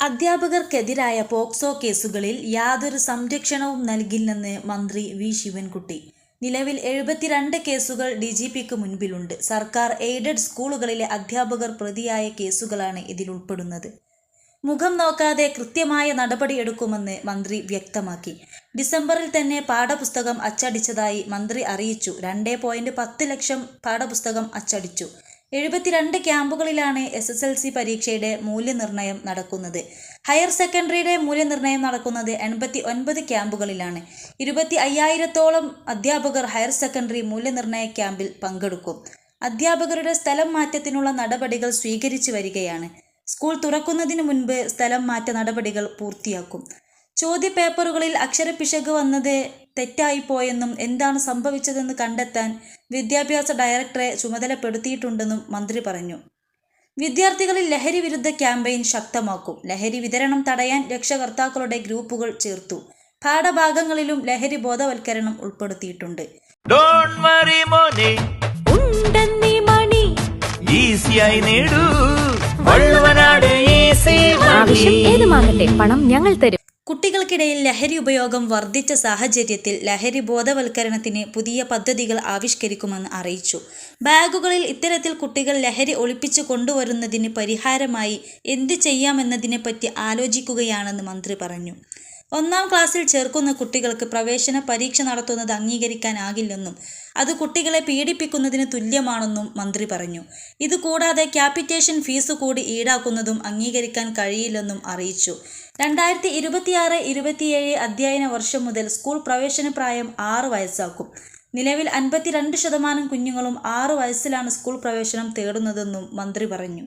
അധ്യാപകർക്കെതിരായ POCSO കേസുകളിൽ യാതൊരു സംരക്ഷണവും നൽകില്ലെന്ന് മന്ത്രി വി. ശിവൻകുട്ടി. നിലവിൽ എഴുപത്തിരണ്ട് കേസുകൾ ഡി. ജി. പിക്ക് മുൻപിലുണ്ട്. സർക്കാർ എയ്ഡഡ് സ്കൂളുകളിലെ അധ്യാപകർ പ്രതിയായ കേസുകളാണ് ഇതിൽ ഉൾപ്പെടുന്നത്. മുഖം നോക്കാതെ കൃത്യമായ നടപടിയെടുക്കുമെന്ന് മന്ത്രി വ്യക്തമാക്കി. ഡിസംബറിൽ തന്നെ പാഠപുസ്തകം അച്ചടിച്ചതായി മന്ത്രി അറിയിച്ചു. രണ്ടേ ലക്ഷം പാഠപുസ്തകം അച്ചടിച്ചു. എഴുപത്തിരണ്ട് ക്യാമ്പുകളിലാണ് എസ് എസ് എൽ സി പരീക്ഷയുടെ മൂല്യനിർണയം നടക്കുന്നത്. ഹയർ സെക്കൻഡറിയുടെ മൂല്യനിർണയം നടക്കുന്നത് എൺപത്തി ഒൻപത് ക്യാമ്പുകളിലാണ്. ഇരുപത്തി അയ്യായിരത്തോളം അധ്യാപകർ ഹയർ സെക്കൻഡറി മൂല്യനിർണയ ക്യാമ്പിൽ പങ്കെടുക്കും. അധ്യാപകരുടെ സ്ഥലം മാറ്റത്തിനുള്ള നടപടികൾ സ്വീകരിച്ചു വരികയാണ്. സ്കൂൾ തുറക്കുന്നതിന് മുൻപ് സ്ഥലം മാറ്റ നടപടികൾ പൂർത്തിയാക്കും. ചോദ്യപേപ്പറുകളിൽ അക്ഷരപ്പിശക് വന്നത് തെറ്റായിപ്പോയെന്നും എന്താണ് സംഭവിച്ചതെന്ന് കണ്ടെത്താൻ വിദ്യാഭ്യാസ ഡയറക്ടറെ ചുമതലപ്പെടുത്തിയിട്ടുണ്ടെന്നും മന്ത്രി പറഞ്ഞു. വിദ്യാർത്ഥികളിൽ ലഹരി വിരുദ്ധ ക്യാമ്പയിൻ ശക്തമാക്കും. ലഹരി വിതരണം തടയാൻ രക്ഷകർത്താക്കളുടെ ഗ്രൂപ്പുകൾ ചേർത്തു. പാഠഭാഗങ്ങളിലും ലഹരി ബോധവൽക്കരണം ഉൾപ്പെടുത്തിയിട്ടുണ്ട്. ഡോൺ വറി മോനെ. ഉണ്ടെന്നീ മണി. ഈസിയായി നേടൂ. വള്ളുവനാട് ഈസി ആവശ്യം ഏതുമാകട്ടെ പണം ഞങ്ങൾ തരും. കുട്ടികൾക്കിടയിൽ ലഹരി ഉപയോഗം വർദ്ധിച്ച സാഹചര്യത്തിൽ ലഹരി ബോധവൽക്കരണത്തിന് പുതിയ പദ്ധതികൾ ആവിഷ്കരിക്കുമെന്ന് അറിയിച്ചു. ബാഗുകളിൽ ഇത്തരത്തിൽ കുട്ടികൾ ലഹരി ഒളിപ്പിച്ചു കൊണ്ടുവരുന്നതിന് പരിഹാരമായി എന്ത് ചെയ്യാമെന്നതിനെപ്പറ്റി ആലോചിക്കുകയാണെന്ന് മന്ത്രി പറഞ്ഞു. ഒന്നാം ക്ലാസ്സിൽ ചേർക്കുന്ന കുട്ടികൾക്ക് പ്രവേശന പരീക്ഷ നടത്തുന്നത് അംഗീകരിക്കാനാകില്ലെന്നും അത് കുട്ടികളെ പീഡിപ്പിക്കുന്നതിന് തുല്യമാണെന്നും മന്ത്രി പറഞ്ഞു. ഇതുകൂടാതെ ക്യാപിറ്റേഷൻ ഫീസ് കൂടി ഈടാക്കുന്നതും അംഗീകരിക്കാൻ കഴിയില്ലെന്നും അറിയിച്ചു. രണ്ടായിരത്തി ഇരുപത്തിയാറ് ഇരുപത്തിയേഴ് അധ്യയന വർഷം മുതൽ സ്കൂൾ പ്രവേശന പ്രായം ആറ് വയസ്സാക്കും. നിലവിൽ അൻപത്തിരണ്ട് ശതമാനം കുഞ്ഞുങ്ങളും ആറ് വയസ്സിലാണ് സ്കൂൾ പ്രവേശനം തേടുന്നതെന്നും മന്ത്രി പറഞ്ഞു.